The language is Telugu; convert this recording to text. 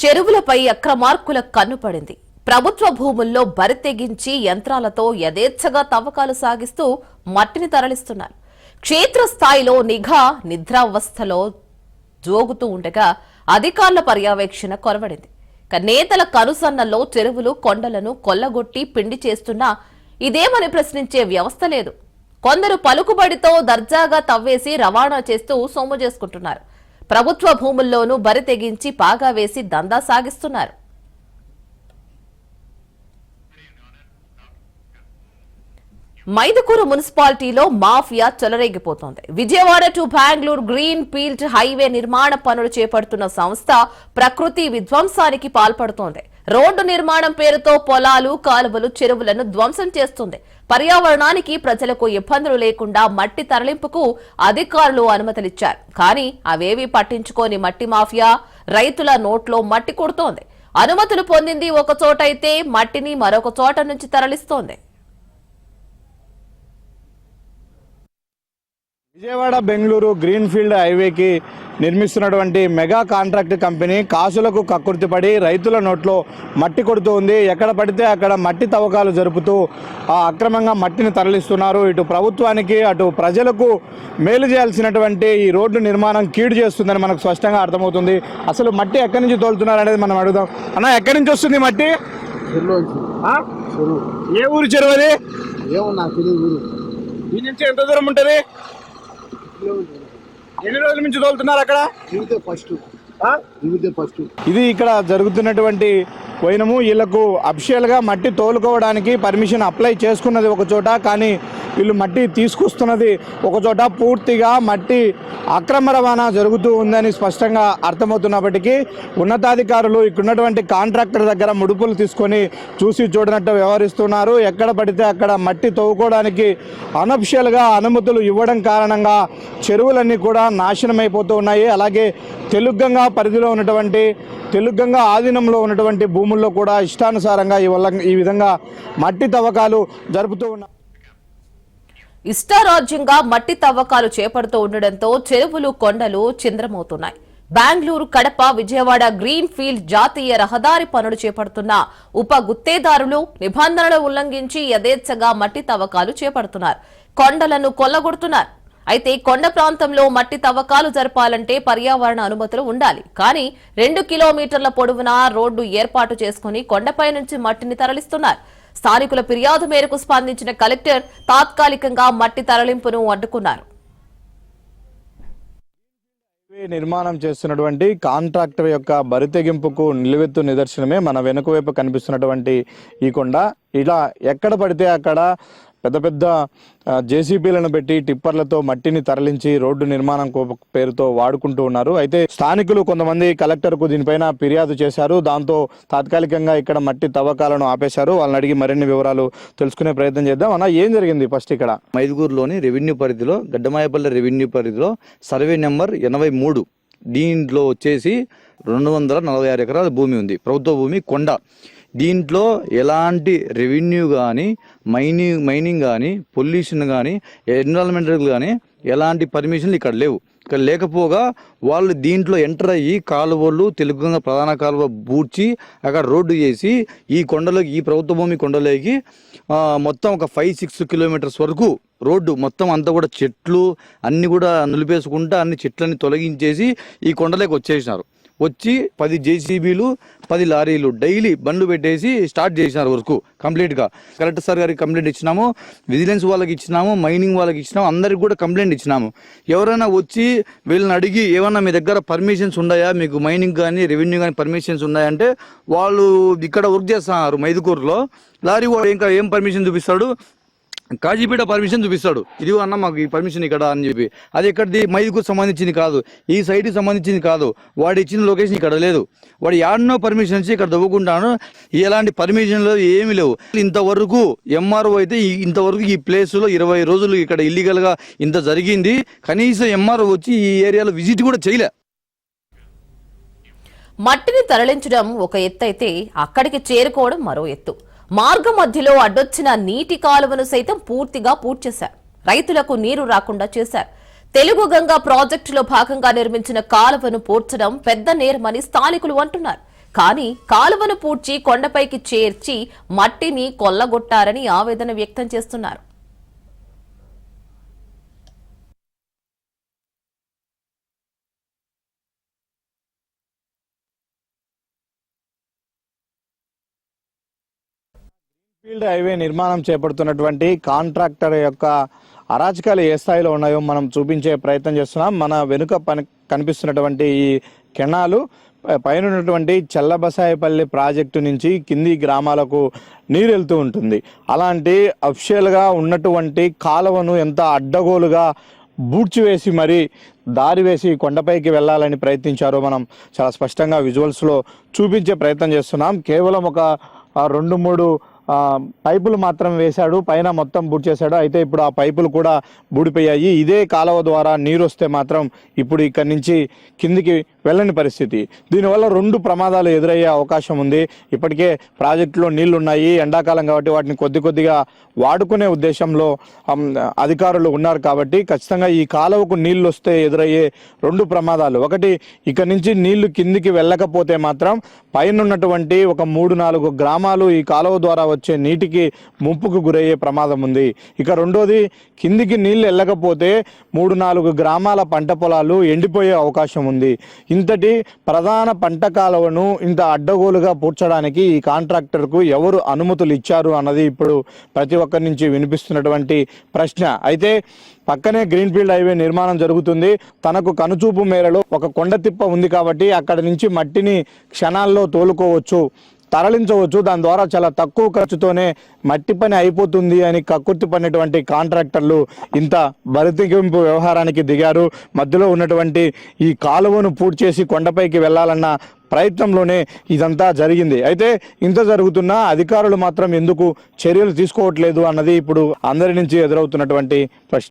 చెరువులపై అక్రమార్కుల కన్నుపడింది ప్రభుత్వ భూముల్లో బరి తెగించి యంత్రాలతో యథేచ్ఛగా తవ్వకాలు సాగిస్తూ మట్టిని తరలిస్తున్నారు. క్షేత్రస్థాయిలో నిఘా నిద్రావస్థలో జోగుతూ ఉండగా అధికారుల పర్యవేక్షణ కొరవడింది. నేతల కనుసన్నల్లో చెరువులు కొండలను కొల్లగొట్టి పిండి చేస్తున్నా ఇదేమని ప్రశ్నించే వ్యవస్థ లేదు. కొందరు పలుకుబడితో దర్జాగా తవ్వేసి రవాణా చేస్తూ సొమ్ము చేసుకుంటున్నారు. ప్రభుత్వ భూముల్లోనూ బరి తెగించి పాగా వేసి దందా సాగిస్తున్నారు. మైదుకూరు మున్సిపాలిటీలో mafia చెలరేగిపోతోంది. Vijayawada to Bengaluru green field highway నిర్మాణ పనులు చేపడుతున్న సంస్థ ప్రకృతి విధ్వంసానికి పాల్పడుతోంది. రోడ్డు నిర్మాణం పేరుతో పొలాలు కాలువలు చెరువులను ధ్వంసం చేస్తుంది. పర్యావరణానికి ప్రజలకు ఇబ్బందులు లేకుండా మట్టి తరలింపుకు అధికారులు అనుమతులిచ్చారు. కానీ అవేవీ పట్టించుకోని మట్టి మాఫియా రైతుల నోట్లో మట్టి కొడుతోంది. అనుమతులు పొందింది ఒక చోటైతే మట్టిని మరొక చోట నుంచి తరలిస్తోంది. విజయవాడ బెంగళూరు గ్రీన్ఫీల్డ్ హైవేకి నిర్మిస్తున్నటువంటి మెగా కాంట్రాక్ట్ కంపెనీ కాసులకు కక్కుర్తిపడి రైతుల నోట్లో మట్టి కొడుతూ ఉంది. ఎక్కడ పడితే అక్కడ మట్టి తవ్వకాలు జరుపుతూ ఆ అక్రమంగా మట్టిని తరలిస్తున్నారు. ఇటు ప్రభుత్వానికి అటు ప్రజలకు మేలు చేయాల్సినటువంటి ఈ రోడ్డు నిర్మాణం కీడు చేస్తుందని మనకు స్పష్టంగా అర్థమవుతుంది. అసలు మట్టి ఎక్కడి నుంచి తోలుతున్నారు అనేది మనం అడుగుదాం. అన్న ఎక్కడి నుంచి వస్తుంది మట్టి? ఏ ఊరు చెరువు అది? ఏమో నాకు తెలియదు. ఊరు ఈ నుంచి ఎంత దూరం ఉంటుంది? ఎన్ని రోజుల నుంచి తోలుతున్నారు అక్కడ? ఫస్ట్. ఫస్ట్. ఇది ఇక్కడ జరుగుతున్నటువంటి పోయినము. వీళ్ళకు అఫిషియల్గా మట్టి తోలుకోవడానికి పర్మిషన్ అప్లై చేసుకున్నది ఒక చోట కానీ వీళ్ళు మట్టి తీసుకొస్తున్నది ఒక చోట. పూర్తిగా మట్టి అక్రమ రవాణా జరుగుతూ ఉందని స్పష్టంగా అర్థమవుతున్నప్పటికీ ఉన్నతాధికారులు ఇక్కడున్నటువంటి కాంట్రాక్టర్ దగ్గర ముడుపులు తీసుకొని చూసి చూడనట్టు వ్యవహరిస్తున్నారు. ఎక్కడ పడితే అక్కడ మట్టి తవ్వుకోవడానికి అనఫిషియల్గా అనుమతులు ఇవ్వడం కారణంగా చెరువులన్నీ కూడా నాశనమైపోతూ ఉన్నాయి. అలాగే తెలుగంగా పరిధిలో ఉన్నటువంటి తెలుగంగా ఆధీనంలో ఉన్నటువంటి భూమి భూముల్లో కూడా ఇష్టానుసారంగా ఈ వల్ల ఈ విధంగా మట్టి తవ్వకాలు జరుపుతూ ఉన్నారు ఇష్టారాజ్యంగా మట్టి తవ్వకాలు చేపడుతూ ఉండడంతో చెరువులు కొండలు చింద్రమవుతున్నాయి. బెంగళూరు కడప విజయవాడ గ్రీన్ ఫీల్డ్ జాతీయ రహదారి పనులు చేపడుతున్న ఉప గుత్తేదారులు నిబంధనలు ఉల్లంఘించి యథేచ్ఛగా మట్టి తవ్వకాలు చేపడుతున్నారు. కొండలను కొల్లగొడుతున్నారు. అయితే కొండ ప్రాంతంలో మట్టి తవ్వకాలు జరపాలంటే పర్యావరణ అనుమతులు ఉండాలి. కానీ రెండు కిలోమీటర్ల పొడవున రోడ్డు ఏర్పాటు చేసుకుని కొండపై నుంచి మట్టిని తరలిస్తున్నారు. స్థానికుల ఫిర్యాదు మేరకు స్పందించిన కలెక్టర్ తాత్కాలికంగా మట్టి తరలింపును అడ్డుకున్నారు. నిర్మాణం చేస్తున్నటువంటి కాంట్రాక్టర్ యొక్క బరితెగింపుకు నిలువెత్తు నిదర్శనమే మన వెనుక వైపు కనిపిస్తున్నటువంటి ఈ కొండ. ఇలా ఎక్కడ పడితే అక్కడ పెద్ద పెద్ద జేసీబీలను పెట్టి టిప్పర్లతో మట్టిని తరలించి రోడ్డు నిర్మాణం పేరుతో వాడుకుంటూ ఉన్నారు. అయితే స్థానికులు కొంతమంది కలెక్టర్కు దీనిపైన ఫిర్యాదు చేశారు. దాంతో తాత్కాలికంగా ఇక్కడ మట్టి తవ్వకాలను ఆపేశారు. వాళ్ళని అడిగి మరిన్ని వివరాలు తెలుసుకునే ప్రయత్నం చేద్దాం. అన్న ఏం జరిగింది ఫస్ట్ ఇక్కడ? మైదుగూరులోని రెవెన్యూ పరిధిలో గడ్డమాయపల్లి రెవెన్యూ పరిధిలో సర్వే నెంబర్ ఎనభై మూడు దీంట్లో వచ్చేసి రెండు వందల నలభై ఆరు ఎకరాల భూమి ఉంది. ప్రభుత్వ భూమి కొండ. దీంట్లో ఎలాంటి రెవెన్యూ కానీ మైనింగ్ మైనింగ్ కానీ పొల్యూషన్ కానీ ఎన్విరాన్మెంటల్ కానీ ఎలాంటి పర్మిషన్లు ఇక్కడ లేవు. ఇక్కడ లేకపోగా వాళ్ళు దీంట్లో ఎంటర్ అయ్యి కాలువలు తెలుగుగంగ ప్రధాన కాలువ బూడ్చి అక్కడ రోడ్డు చేసి ఈ కొండలోకి ఈ ప్రభుత్వ భూమి కొండలోకి మొత్తం ఒక ఫైవ్ సిక్స్ కిలోమీటర్స్ వరకు రోడ్డు మొత్తం అంతా కూడా చెట్లు అన్నీ కూడా నిలిపేసుకుంటా అన్ని చెట్లన్నీ తొలగించేసి ఈ కొండలోకి వచ్చేసినారు. వచ్చి పది జేసీబీలు పది లారీలు డైలీ బండ్లు పెట్టేసి స్టార్ట్ చేసినారు వర్క్ కంప్లీట్గా. కలెక్టర్ సార్ గారికి కంప్లైంట్ ఇచ్చినాము విజిలెన్స్ వాళ్ళకి ఇచ్చినాము మైనింగ్ వాళ్ళకి ఇచ్చినాము అందరికి కూడా కంప్లైంట్ ఇచ్చినాము. ఎవరైనా వచ్చి వీళ్ళని అడిగి ఏమన్నా మీ దగ్గర పర్మిషన్స్ ఉన్నాయా? మీకు మైనింగ్ కానీ రెవెన్యూ కానీ పర్మిషన్స్ ఉన్నాయంటే వాళ్ళు ఇక్కడ వర్క్ చేస్తున్నారు మైదుకూరులో. లారీ వాడు ఇంకా ఏం పర్మిషన్ చూపిస్తాడు? కాజీపేట పర్మిషన్ చూపిస్తాడు. ఇది అన్న మాకు ఈ పర్మిషన్ ఇక్కడ అని చెప్పి. అది ఎక్కడిది? మైదుకు సంబంధించింది కాదు. ఈ సైట్కి సంబంధించింది కాదు. వాడు ఇచ్చిన లొకేషన్ ఇక్కడ లేదు. వాడు యాడనో పర్మిషన్ ఇచ్చి ఇక్కడ దవ్వుకుంటాను. ఎలాంటి పర్మిషన్లు ఏమీ లేవు. ఇంతవరకు ఎంఆర్ఓ అయితే ఇంతవరకు ఈ ప్లేస్లో ఇరవై రోజులు ఇక్కడ ఇల్లీగల్గా ఇంత జరిగింది. కనీసం ఎంఆర్ఓ వచ్చి ఈ ఏరియాలో విజిట్ కూడా చేయలే. మట్టిని తరలించడం ఒక ఎత్తు అయితే అక్కడికి చేరుకోవడం మరో ఎత్తు. మార్గ మధ్యలో అడ్డొచ్చిన నీటి కాలువను సైతం పూర్తిగా పూడ్చేశారు. రైతులకు నీరు రాకుండా చేశారు. తెలుగు గంగా ప్రాజెక్టులో భాగంగా నిర్మించిన కాలువను పూడ్చడం పెద్ద నేరమని స్థానికులు అంటున్నారు. కానీ కాలువను పూడ్చి కొండపైకి చేర్చి మట్టిని కొల్లగొట్టారని ఆవేదన వ్యక్తం చేస్తున్నారు. ఫీల్డ్ హైవే నిర్మాణం చేపడుతున్నటువంటి కాంట్రాక్టర్ యొక్క అరాచకాలు ఏ స్థాయిలో ఉన్నాయో మనం చూపించే ప్రయత్నం చేస్తున్నాం. మన వెనుక పని కనిపిస్తున్నటువంటి ఈ కెనాలు పైన ఉన్నటువంటి చల్లబసాయపల్లి ప్రాజెక్టు నుంచి కింది గ్రామాలకు నీరు వెళ్తూ ఉంటుంది. అలాంటి అఫిషియల్గా ఉన్నటువంటి కాలువను ఎంత అడ్డగోలుగా బూడ్చివేసి మరి దారి వేసి కొండపైకి వెళ్ళాలని ప్రయత్నించారో మనం చాలా స్పష్టంగా విజువల్స్లో చూపించే ప్రయత్నం చేస్తున్నాం. కేవలం ఒక రెండు మూడు పైపులు మాత్రం వేశాడు పైన మొత్తం బుడ్ చేశాడు. అయితే ఇప్పుడు ఆ పైపులు కూడా బూడిపోయాయి. ఇదే కాలువ ద్వారా నీరు వస్తే మాత్రం ఇప్పుడు ఇక్కడి నుంచి కిందికి వెళ్ళని పరిస్థితి. దీనివల్ల రెండు ప్రమాదాలు ఎదురయ్యే అవకాశం ఉంది. ఇప్పటికే ప్రాజెక్టులో నీళ్ళు ఉన్నాయి ఎండాకాలం కాబట్టి వాటిని కొద్ది కొద్దిగా వాడుకునే ఉద్దేశంలో అధికారులు ఉన్నారు కాబట్టి ఖచ్చితంగా ఈ కాలువకు నీళ్ళు వస్తే ఎదురయ్యే రెండు ప్రమాదాలు. ఒకటి ఇక్కడ నుంచి నీళ్ళు కిందికి వెళ్ళకపోతే మాత్రం పైన ఉన్నటువంటి ఒక మూడు నాలుగు గ్రామాలు ఈ కాలువ ద్వారా వచ్చే నీటికి ముంపుకు గురయ్యే ప్రమాదం ఉంది. ఇక రెండోది కిందికి నీళ్ళు వెళ్ళకపోతే మూడు నాలుగు గ్రామాల పంట పొలాలు ఎండిపోయే అవకాశం ఉంది. ఇంతటి ప్రధాన పంట కాలువను ఇంత అడ్డగోలుగా పూడ్చడానికి ఈ కాంట్రాక్టర్కు ఎవరు అనుమతులు ఇచ్చారు అన్నది ఇప్పుడు ప్రతి ఒక్కరి నుంచి వినిపిస్తున్నటువంటి ప్రశ్న. అయితే పక్కనే గ్రీన్ఫీల్డ్ హైవే నిర్మాణం జరుగుతుంది. తనకు కనుచూపు మేరలో ఒక కొండ తిప్ప ఉంది కాబట్టి అక్కడ నుంచి మట్టిని క్షణాల్లో తోలుకోవచ్చు. తరలించవచ్చు. దాని ద్వారా చాలా తక్కువ ఖర్చుతోనే మట్టి పని అయిపోతుంది అని కక్కుర్తి పడినటువంటి కాంట్రాక్టర్లు ఇంత బరితెగింపు వ్యవహారానికి దిగారు. మధ్యలో ఉన్నటువంటి ఈ కాలువను పూర్తి చేసి కొండపైకి వెళ్ళాలన్న ప్రయత్నంలోనే ఇదంతా జరిగింది. అయితే ఇంత జరుగుతున్నా అధికారులు మాత్రం ఎందుకు చర్యలు తీసుకోవట్లేదు అన్నది ఇప్పుడు అందరి నుంచి ఎదురవుతున్నటువంటి ప్రశ్న.